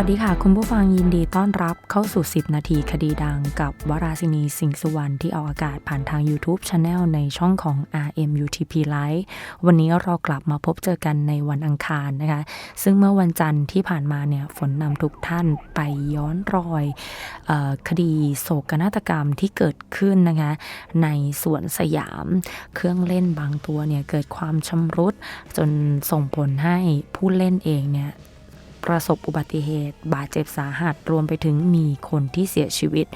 วัสดีค่ะ คุณผู้ฟังยินดีต้อนรับเข้าสู่ 10 นาทีคดีดังกับวราศินีสิงห์สุวรรณที่ออกอากาศผ่านทาง YouTube Channel ในช่องของ RMUTP Live วันนี้เรากลับมาพบเจอกันในวันอังคารนะคะ ซึ่งเมื่อวันจันทร์ที่ผ่านมาเนี่ยฝนนำทุกท่านไปย้อนรอยออคดีโศกนาฏกรรมที่เกิดขึ้นนะคะในสวนสยาม เครื่องเล่นบางตัวเนี่ยเกิดความชำรุดจนส่งผลให้ผู้เล่นเองเนี่ย ประสบอุบัติเหตุ บาดเจ็บสาหัสรวมไปถึงมีคนที่เสียชีวิต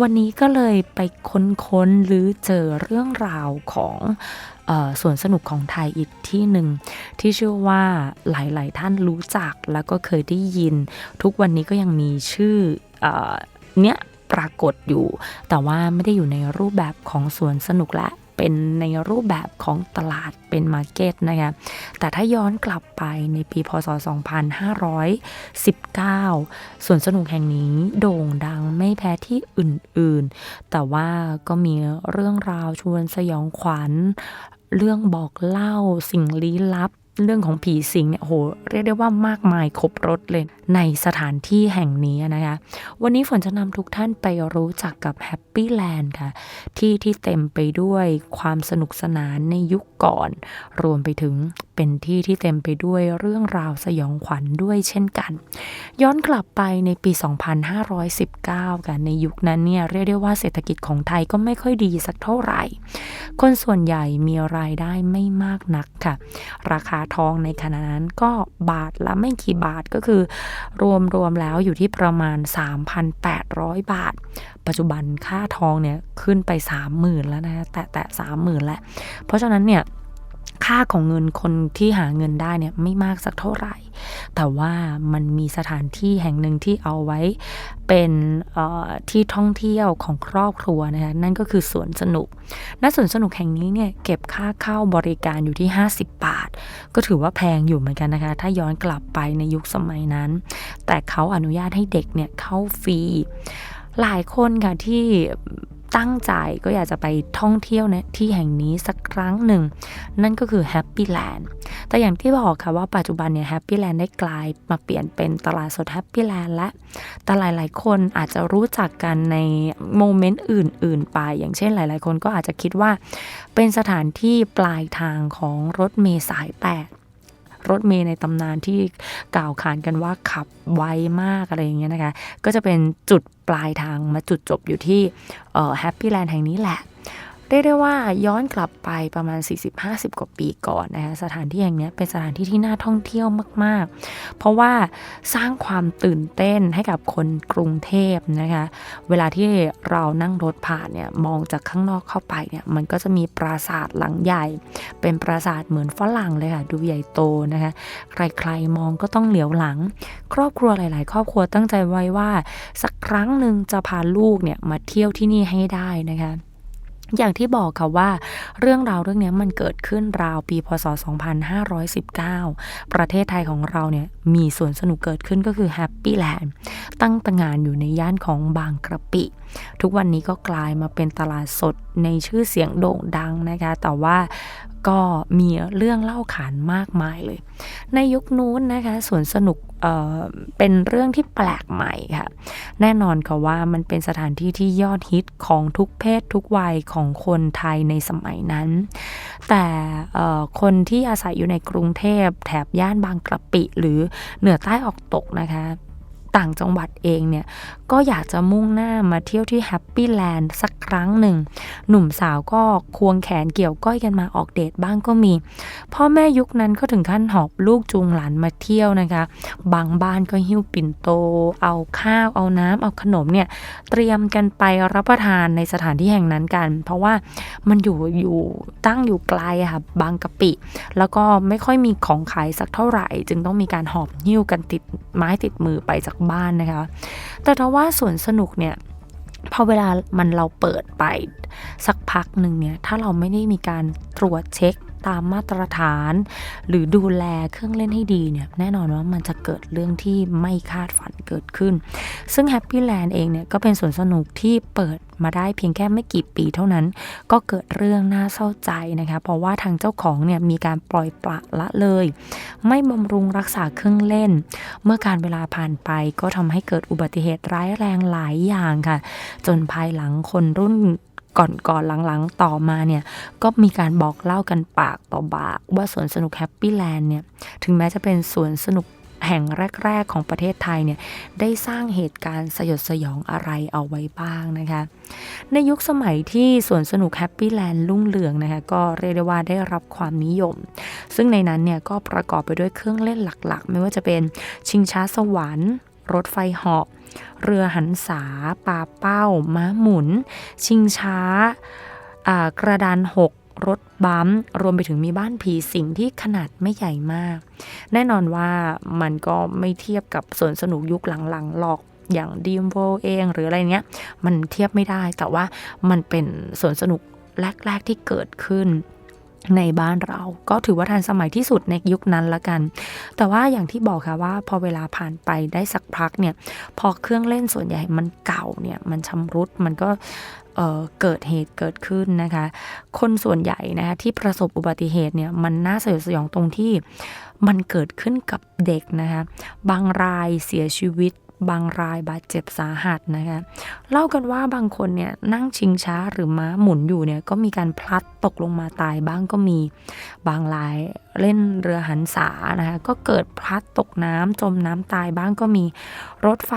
วันนี้ก็เลยไปค้นๆหรือเจอเรื่องราวของออสวนสนุกของไทยอีกที่หนึ่งที่เชื่อว่าหลาย ๆ ท่านรู้จักแล้วก็เคยได้ยิน ทุกวันนี้ก็ยังมีชื่อเออเนี้ยปรากฏอยู่ แต่ว่าไม่ได้อยู่ในรูปแบบของสวนสนุกและ เป็นในรูปแบบของตลาดเป็นมาร์เก็ตนะคะแต่ถ้าย้อนกลับไปในปีพศ 2519ส่วนสนุกแห่งนี้โด่งดังไม่แพ้ที่อื่นๆ แต่ว่าก็มีเรื่องราวชวนสยองขวัญเรื่องบอกเล่าสิ่งลี้ลับ เรื่องของผีสิงเนี่ยโหเรียกได้ว่ามากมายครบรถเลยในสถานที่แห่งนี้นะคะ วันนี้ฝนจะนำทุกท่านไปรู้จักกับแฮปปี้แลนด์ค่ะ ที่ที่เต็มไปด้วยความสนุกสนานในยุคก่อน รวมไปถึงเป็นที่ที่เต็มไปด้วยเรื่องราวสยองขวัญด้วยเช่นกัน ย้อนกลับไปในปี 2519 กันในยุคนั้นเนี่ยเรียกได้ว่าเศรษฐกิจของไทยก็ไม่ค่อยดีสักเท่าไหร่ คนส่วนใหญ่มีรายได้ไม่มากนักค่ะ ราคาทองในขณะนั้นก็บาทละไม่กี่บาทก็คือ รวมรวมแล้วอยู่ที่ประมาณ 3,800 บาท ปัจจุบันค่าทองเนี่ยขึ้นไป 30,000 แล้วนะ แต่แต่30,000 แล้ว เพราะฉะนั้นเนี่ย ค่าของเงินคนที่หาเงินได้เนี่ยไม่มากสักเท่าไหร่ แต่ว่ามันมีสถานที่แห่งหนึ่งที่เอาไว้เป็นที่ท่องเที่ยวของครอบครัวนะคะนั่นก็คือสวนสนุกณสวนสนุกแห่งนี้เนี่ยเก็บค่าเข้าบริการอยู่ที่ 50 บาท ก็ถือว่าแพงอยู่เหมือนกันนะคะ ถ้าย้อนกลับไปในยุคสมัยนั้น แต่เขาอนุญาตให้เด็กเนี่ยเข้าฟรีหลายคนค่ะที่ ตั้งใจก็อยากจะไปท่องเที่ยวในที่แห่งนี้สักครั้งหนึ่ง นั่นก็คือแฮปปี้แลนด์แต่อย่างที่บอกค่ะว่าปัจจุบันเนี่ยแฮปปี้แลนด์ได้กลายมาเปลี่ยนเป็นตลาดสดแฮปปี้แลนด์และแต่หลาย ๆ คนอาจจะรู้จักกันในโมเมนต์อื่น ๆ ไป อย่างเช่นหลาย ๆ คนก็อาจจะคิดว่าเป็นสถานที่ปลายทางของรถเมล์สายแปด รถเมย์ในตำนานที่กล่าวขานกันว่าขับไวมากอะไรอย่างเงี้ยนะคะ ก็จะเป็นจุดปลายทางมาจุดจบอยู่ที่แฮปปี้แลนด์แห่งนี้แหละ เรียกได้ว่าย้อนกลับไปประมาณ 40-50 กว่าปีก่อนนะคะสถานที่แห่งนี้เป็นสถานที่ที่น่าท่องเที่ยวมาก ๆ เพราะว่าสร้างความตื่นเต้นให้กับคนกรุงเทพนะคะเวลาที่เรานั่งรถผ่านเนี่ยมองจากข้างนอกเข้าไปเนี่ยมันก็จะมีปราสาทหลังใหญ่ เป็นปราสาทเหมือนฝรั่งเลยค่ะดูใหญ่โตนะคะใครๆมองก็ต้องเหลียวหลัง ครอบครัวหลาย ๆ ครอบครัวตั้งใจไว้ว่า สักครั้งหนึ่งจะพาลูกเนี่ยมาเที่ยวที่นี่ให้ได้นะคะ อย่างที่บอกค่ะว่า เรื่องราวเรื่องนี้มันเกิดขึ้นราวปีพศ 2519 ประเทศไทยของเราเนี่ยมีสวนสนุกเกิดขึ้นก็คือแฮปปี้แลนด์ตั้งตงานอยู่ในย่านของบางกระปิ ทุกวันนี้ก็กลายมาเป็นตลาดสดในชื่อเสียงโด่งดังนะคะ แต่ว่าก็มีเรื่องเล่าขานมากมายเลย ในยุคนู้นนะคะสวนสนุกเเป็นเรื่องที่แปลกใหม่ค่ะ แน่นอนค่ะว่ามันเป็นสถานที่ที่ยอดฮิตของทุกเพศทุกวัยของคนไทยในสมัยนั้น แต่คนที่อาศัยอยู่ในกรุงเทพแถบย่านบางกระปิ หรือเหนือใต้ออกตกนะคะ ต่างจังหวัดเองเนี่ย ก็อยากจะมุ่งหน้ามาเที่ยวที่แฮปปี้แลนด์สักครั้งหนึ่ง หนุ่มสาวก็ควงแขนเกี่ยวก้อยกันมาออกเดทบ้างก็มี พ่อแม่ยุคนั้นก็ถึงขั้นหอบลูกจูงหลานมาเที่ยวนะคะ บางบ้านก็หิ้วปิ่นโต เอาข้าว เอาน้ำเอาขนมเนี่ย เตรียมกันไปรับประทานในสถานที่แห่งนั้นกัน เพราะว่ามันอยู่อยู่ตั้งอยู่ไกลค่ะบางกะปิ แล้วก็ไม่ค่อยมีของขายสักเท่าไหร่ จึงต้องมีการหอบหิ้วกันติดไม้ติดมือไปจากบ้านนะคะ แต่ถ้าว่าสวนสนุกเนี่ยพอเวลามันเราเปิดไปสักพักหนึ่งเนี่ย ถ้าเราไม่ได้มีการตรวจเช็ค ตามมาตรฐาน หรือดูแลเครื่องเล่นให้ดีเนี่ยแน่นอนว่ามันจะเกิดเรื่องที่ไม่คาดฝันเกิดขึ้น ซึ่งแฮปปี้แลนด์เองเนี่ยก็เป็นสวนสนุกที่เปิดมาได้เพียงแค่ไม่กี่ปีเท่านั้น ก็เกิดเรื่องน่าเศร้าใจนะคะเพราะว่าทางเจ้าของเนี่ยมีการปล่อยปละละเลย ไม่บำรุงรักษาเครื่องเล่น เมื่อการเวลาผ่านไปก็ทำให้เกิดอุบัติเหตุร้ายแรงหลายอย่างค่ะ จนภายหลังคนรุ่น ก่อนๆหลังๆต่อมาเนี่ยก็มีการบอกเล่ากันปากต่อปากว่าสวนสนุกแฮปปี้แลนด์เนี่ยถึงแม้จะเป็นสวนสนุกแห่งแรก ๆ ของประเทศไทยเนี่ยได้สร้างเหตุการณ์สยดสยองอะไรเอาไว้บ้างนะคะ ในยุคสมัยที่สวนสนุกแฮปปี้แลนด์รุ่งเรืองนะคะก็เรียกได้ว่าได้รับความนิยม ซึ่งในนั้นเนี่ยก็ประกอบไปด้วยเครื่องเล่นหลักๆ ไม่ว่าจะเป็นชิงช้าสวรรค์ รถไฟเหาะ เรือหันษาปลาเป้า ม้าหมุน ชิงช้ากระดานหกรถบัมรวมไปถึงมีบ้านผีสิงที่ขนาดไม่ใหญ่มาก แน่นอนว่ามันก็ไม่เทียบกับสวนสนุกยุคหลังๆหรอกอย่างดีมโวเองหรืออะไรเนี้ย มันเทียบไม่ได้แต่ว่ามันเป็นสวนสนุกแรก ๆที่เกิดขึ้น ในบ้านเราก็ถือว่าทันสมัยที่สุดในยุคนั้นละกัน แต่ว่าอย่างที่บอกค่ะว่าพอเวลาผ่านไปได้สักพักเนี่ยพอเครื่องเล่นส่วนใหญ่มันเก่าเนี่ยมันชำรุดมันก็เเกิดเหตุเกิดขึ้นนะคะ คนส่วนใหญ่นะคะที่ประสบอุบัติเหตุเนี่ยมันน่าสยดสยองตรงที่มันเกิดขึ้นกับเด็กนะคะ บางรายเสียชีวิต บางรายบาดเจ็บสาหัสนะคะเล่ากันว่าบางคนเนี่ยนั่งชิงช้าหรือม้าหมุนอยู่เนี่ยก็มีการพลัดตกลงมาตายบ้างก็มีบางรายเล่นเรือหันษานะคะก็เกิดพลัดตกน้ำจมน้ำตายบ้างก็มีรถไฟ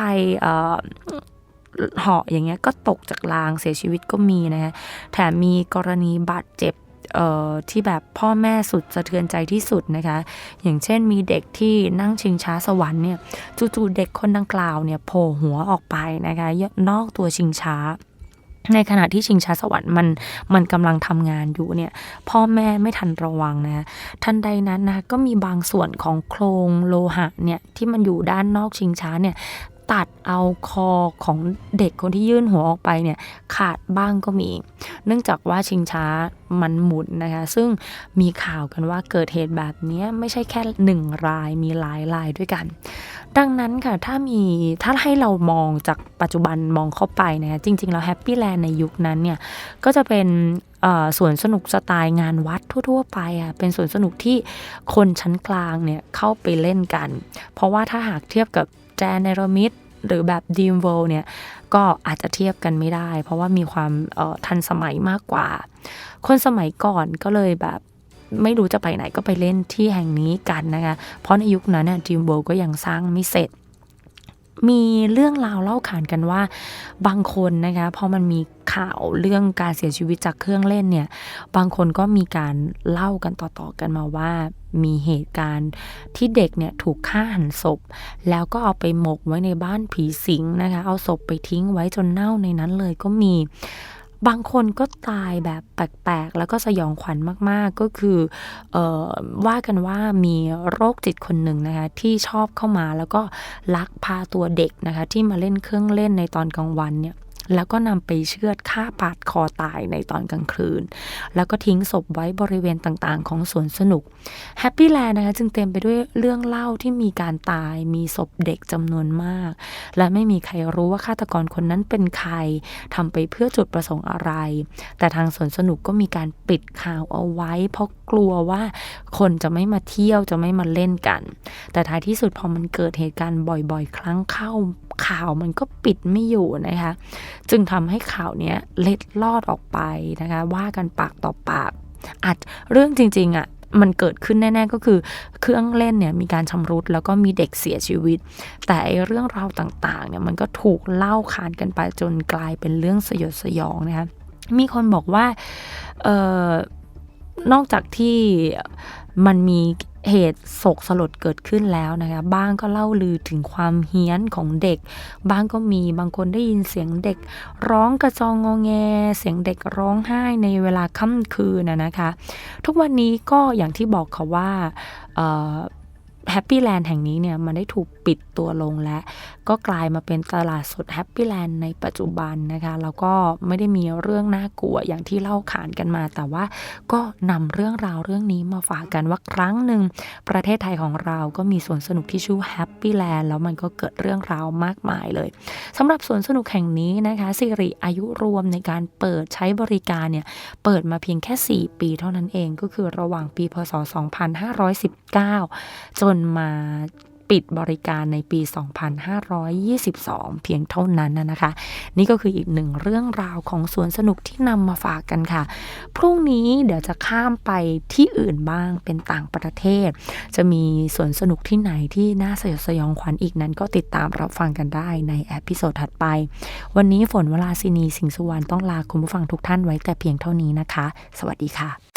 เหาะอย่างเงี้ยก็ตกจากรางเสียชีวิตก็มีนะแถมมีกรณีบาดเจ็บ ที่แบบพ่อแม่สุดสะเทือนใจที่สุดนะคะ อย่างเช่นมีเด็กที่นั่งชิงช้าสวรรค์เนี่ยจู่ๆเด็กคนดังกล่าวเนี่ยโผล่หัวออกไปนะคะนอกตัวชิงช้าในขณะที่ชิงช้าสวรรค์มันมันกำลังทำงานอยู่เนี่ยพ่อแม่ไม่ทันระวังนะทันใดนั้นนะก็มีบางส่วนของโครงโลหะเนี่ยที่มันอยู่ด้านนอกชิงช้าเนี่ย ตัดเอาคอของเด็กคนที่ยื่นหัวออกไปเนี่ยขาดบ้างก็มี เนื่องจากว่าชิงช้ามันหมุนนะคะ ซึ่งมีข่าวกันว่าเกิดเหตุแบบนี้ไม่ใช่แค่หนึ่งรายมีหลายรายด้วยกัน ดังนั้นค่ะถ้ามีถ้าให้เรามองจากปัจจุบันมองเข้าไปนะจริง ๆ แล้วแฮปปี้แลนด์ในยุคนั้นเนี่ยก็จะเป็นสวนสนุกสไตล์งานวัดทั่ว ๆ ไปอะเป็นสวนสนุกที่คนชั้นกลางเนี่ยเข้าไปเล่นกัน เพราะว่าถ้าหากเทียบกับแจนเนรมิด หรือแบบดีมเวลเนี่ยก็อาจจะเทียบกันไม่ได้ เพราะว่ามีความทันสมัยมากกว่า คนสมัยก่อนก็เลยแบบไม่รู้จะไปไหนก็ไปเล่นที่แห่งนี้กันนะคะ เพราะในยุคนั้นเนี่ยดีมเวลก็ยังสร้างไม่เสร็จมีเรื่องราวเล่าขานกันว่าบางคนนะคะพอมันมีข่าวเรื่องการเสียชีวิตจากเครื่องเล่นเนี่ย บางคนก็มีการเล่ากันต่อๆกันมาว่า มีเหตุการณ์ที่เด็กเนี่ยถูกฆ่าหันศพ แล้วก็เอาไปหมกไว้ในบ้านผีสิงนะคะ เอาศพไปทิ้งไว้จนเน่าในนั้นเลยก็มี บางคนก็ตายแบบแปลกๆ แล้วก็สยองขวัญมากๆ ก็คือออว่ากันว่ามีโรคจิตคนหนึ่งนะคะที่ชอบเข้ามาแล้วก็ลักพาตัวเด็กนะคะที่มาเล่นเครื่องเล่นในตอนกลางวันเนี่ย แล้วก็นำไปเชือดฆ่าปาดคอตายในตอนกลางคืน แล้วก็ทิ้งศพไว้บริเวณต่างๆ ของสวนสนุกแฮปปี้แลนด์นะคะจึงเต็มไปด้วยเรื่องเล่าที่มีการตายมีศพเด็กจำนวนมาก และไม่มีใครรู้ว่าฆาตกรคนนั้นเป็นใครทำไปเพื่อจุดประสงค์อะไร แต่ทางสวนสนุกก็มีการปิดข่าวเอาไว้ เพราะกลัวว่าคนจะไม่มาเที่ยวจะไม่มาเล่นกัน แต่ท้ายที่สุดพอมันเกิดเหตุการณ์บ่อยๆ ครั้งเข้า ข่าวมันก็ปิดไม่อยู่นะคะ จึงทำให้ข่าวนี้เล็ดลอดออกไปนะคะ ว่ากันปากต่อปากอาจเรื่องจริง ๆอะ่ะมันเกิดขึ้นแน่ ๆ ก็คือเครื่องเล่นเนี่ยมีการชำรุดแล้วก็มีเด็กเสียชีวิต แต่เรื่องราวต่างๆเนี่ยมันก็ถูกเล่าขานกันไปจนกลายเป็นเรื่องสยดสยองนะคะมีคนบอกว่าเออนอกจากที่มันมี เหตุโศกสลดเกิดขึ้นแล้วนะคะบ้างก็เล่าลือถึงความเฮี้ยนของเด็ก บ้างก็มีบางคนได้ยินเสียงเด็ก ร้องกระจองงอแง เสียงเด็กร้องไห้ในเวลาค่ำคืนนะนะคะ ทุกวันนี้ก็อย่างที่บอกค่ะว่า แฮปปี้แลนด์แห่งนี้เนี่ยมันได้ถูกปิดตัวลงและ ก็กลายมาเป็นตลาดสดแฮปปี้แลนด์ในปัจจุบันนะคะแล้วก็ไม่ได้มีเรื่องน่ากลัวอย่างที่เล่าขานกันมา แต่ว่าก็นำเรื่องราวเรื่องนี้มาฝากกันว่าครั้งหนึ่งประเทศไทยของเราก็มีสวนสนุกที่ชื่อแฮปปี้แลนด์แล้วมันก็เกิดเรื่องราวมากมายเลยสำหรับสวนสนุกแห่งนี้นะคะสิริอายุรวมในการเปิดใช้บริการเนี่ยเปิดมาเพียงแค่ 4 ปีเท่านั้นเองก็คือระหว่างปีพศ 2519 จนมาปิดบริการในปี 2522 เพียงเท่านั้นนะคะ นี่ก็คืออีกหนึ่งเรื่องราวของสวนสนุกที่นำมาฝากกันค่ะ พรุ่งนี้เดี๋ยวจะข้ามไปที่อื่นบ้างเป็นต่างประเทศ จะมีสวนสนุกที่ไหนที่น่าสยดสยองขวัญอีกนั้นก็ติดตามรับฟังกันได้ในแอพิโซดถัดไป วันนี้ฝนเวลาซินีสิงห์สุวรรณต้องลาคุณผู้ฟังทุกท่านไว้แต่เพียงเท่านี้นะคะ สวัสดีค่ะ